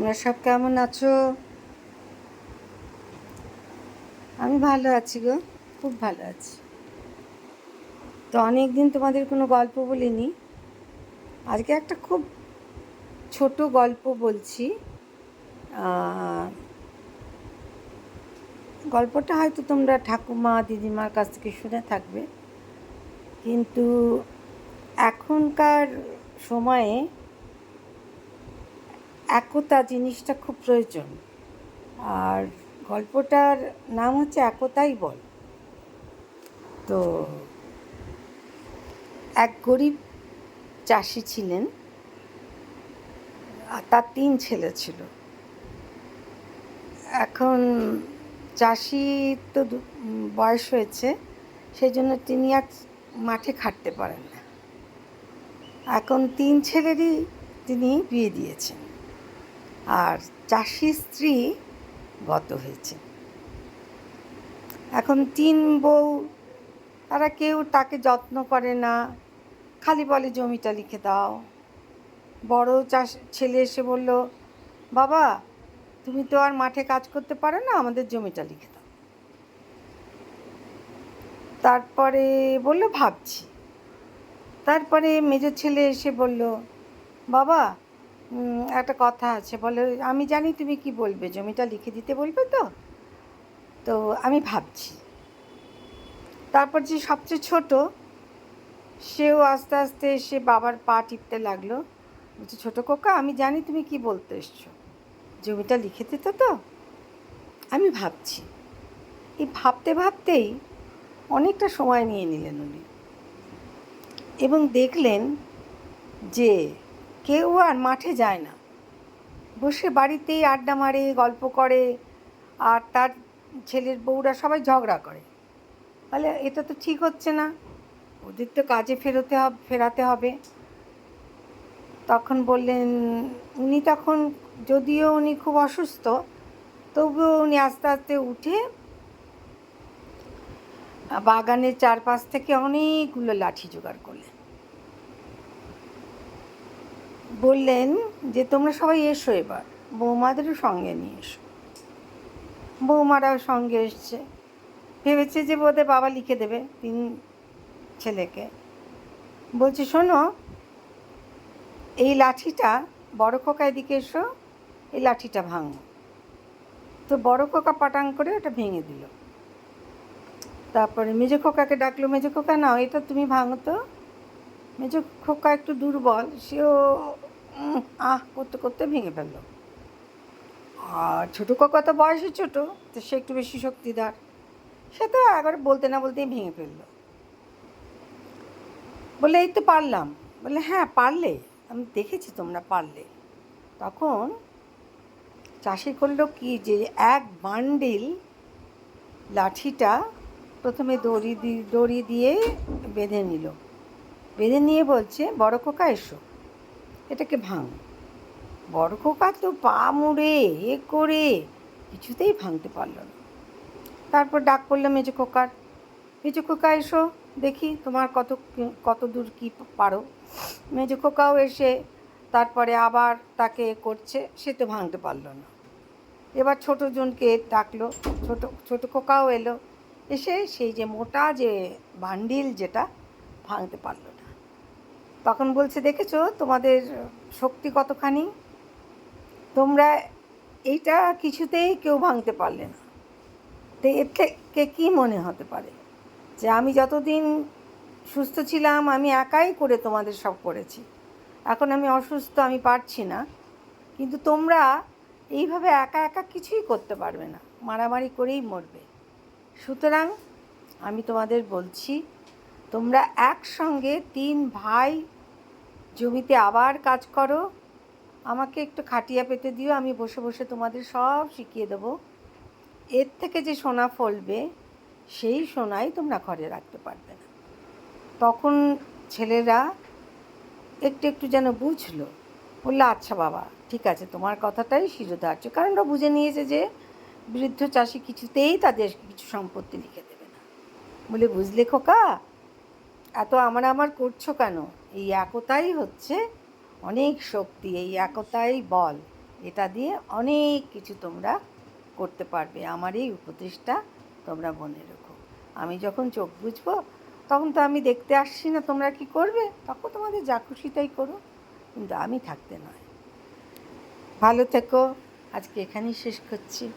তোমরা সব কেমন আছো? আমি ভালো আছি গো, খুব ভালো আছি। তো অনেক দিন তোমাদের কোনো গল্প বলিনি। আজকে একটা খুব ছোট গল্প বলছি। গল্পটা হয়তো তোমরা ঠাকুমা, দিদিমার কাছ থেকে শুনে থাকবে। কিন্তু এখনকার সময়ে একতা জিনিসটা খুব প্রয়োজন। আর গল্পটার নাম হচ্ছে একতাই বল। তো এক গরিব চাষি ছিলেন তার তিন ছেলে ছিল। এখন চাষি তো বয়স হয়েছে সেই জন্য তিনি আর মাঠে খাটতে পারেন না। এখন তিন ছেলেরই তিনি বিয়ে দিয়েছেন। আর চাষি স্ত্রী গত হয়েছে। এখন তিন বউ, তারা কেউ তাকে যত্ন করে না। খালি বলে জমিটা লিখে দাও। বড় চাষ, ছেলে এসে বলল, বাবা, তুমি তো আর মাঠে কাজ করতে পারো না, আমাদের জমিটা লিখে দাও। তারপরে বলল, ভাবছি। তারপরে মেজর ছেলে এসে বলল, বাবা একটা কথা আছে, বলে, আমি জানি তুমি কি বলবে, জমিটা লিখে দিতে বলবে তো? তো আমি ভাবছি। তারপর যে সবচেয়ে ছোট, সেও আস্তে আস্তে এসে বাবার পা টিপতে লাগল। বলছে, ছোটো কোকা আমি জানি তুমি কি বলতে এসছো। জমিটা লিখে দিতে তো? আমি ভাবছি। এই ভাবতে ভাবতেই অনেকটা সময় নিয়ে নিলেন উনি। এবং দেখলেন যে কেউ আর মাঠে যায় না। বসে বাড়িতেই আড্ডা মারে, গল্প করে, আর তার ছেলের বউরা সবাই ঝগড়া করে। বলে, এটা তো ঠিক হচ্ছে না। ওদের তো কাজে ফেরোতে হবে, ফেরাতে হবে। তখন বললেন, উনি তখন, যদিও উনি খুব অসুস্থ, তবুও উনি আস্তে আস্তে উঠে বাগানের চারপাশ থেকে অনেকগুলো লাঠি জোগাড় করলেন। বললেন যে, তোমরা সবাই এসো এবার। বৌমাদেরও সঙ্গে নিয়ে এসো। বৌমারাও সঙ্গে এসছে। ভেবেছে যে, বোধহয় বাবা লিখে দেবে তিন ছেলেকে। বলছে, শোনো, এই লাঠিটা বড় খোকা এদিকে এসো, এই লাঠিটা ভাঙো। তো বড় খোকা পাটাং করে ওটা ভেঙে দিল। তারপরে মেজো খোকাকে ডাকলো, মেজো খোকা, নাও, এটা তুমি ভাঙো তো। মেজো খোকা একটু দুর্বল, সেও আহ, করতে করতে ভেঙে ফেলল। আর ছোটো খোকা তো বয়সে ছোটো, তো সে একটু বেশি শক্তিদার। সে তো একবার বলতে না বলতেই ভেঙে ফেলল। বলে এই তো পারলাম। বলে হ্যাঁ পারলে। আমি দেখেছি তোমরা পারলে। তখন চাষি করল কি যে, এক বান্ডিল লাঠিটা প্রথমে দড়ি দড়ি দিয়ে বেঁধে নিল। বেঁধে নিয়ে বলছে, বড় খোকা, এসো। এটাকে ভাঙ। বড় খোকা তো পা মুড়ে, এ করে কিছুতেই ভাঙতে পারল না। তারপর ডাক পড়ল মেজো খোকার, মেজো খোকা, এসো, দেখি তোমার কত কত দূর কী পারো। মেজো খোকাও এসে তারপরে আবার তাকে করছে, সে তো ভাঙতে পারল না। এবার ছোটো জনকে ডাকলো, ছোট, ছোটো খোকাও এলো, এসে সেই যে মোটা যে বান্ডিল যেটা, ভাঙতে পারল না। তখন বলছে, দেখেছ তোমাদের শক্তি কতখানি? তোমরা এইটা কিছুতেই কেউ ভাঙতে পারলে না। তো এর থেকে কী মনে হতে পারে? যে আমি যতদিন সুস্থ ছিলাম, আমি একাই করে তোমাদের সব করেছি। এখন আমি অসুস্থ, আমি পারছি না। কিন্তু তোমরা এইভাবে একা একা কিছুই করতে পারবে না। মারামারি করেই মরবে। সুতরাং আমি তোমাদের বলছি, তোমরা একসঙ্গে তিন ভাই জমিতে আবার কাজ করো। আমাকে একটু খাটিয়া পেতে দিও, আমি বসে বসে তোমাদের সব শিখিয়ে দেবো। এর থেকে যে সোনা ফলবে, সেই সোনাই তোমরা ঘরে রাখতে পারবে না। তখন ছেলেরা একটু একটু যেন বুঝলো, বলল আচ্ছা বাবা, ঠিক আছে, তোমার কথাটাই শিরোধার্য। কারণ ওরা বুঝে নিয়েছে যে বৃদ্ধ চাষি কিছুতেই তাদের কিছু সম্পত্তি লিখে দেবে না। বলে, বুঝলে খোকা এত আমার আমার করছ কেন? এই একতাই হচ্ছে অনেক শক্তি, এই একতাই বল। এটা দিয়ে অনেক কিছু তোমরা করতে পারবে। আমার এই উপদেশটা তোমরা মনে রেখো। আমি যখন চোখ বুঝব তখন তো আমি দেখতে আসছি না, তোমরা কি করবে? তখন তোমাদের যা খুশি তাই করো। কিন্তু আমি থাকতে নয়। ভালো থেকো। আজকে এখানেই শেষ করছি।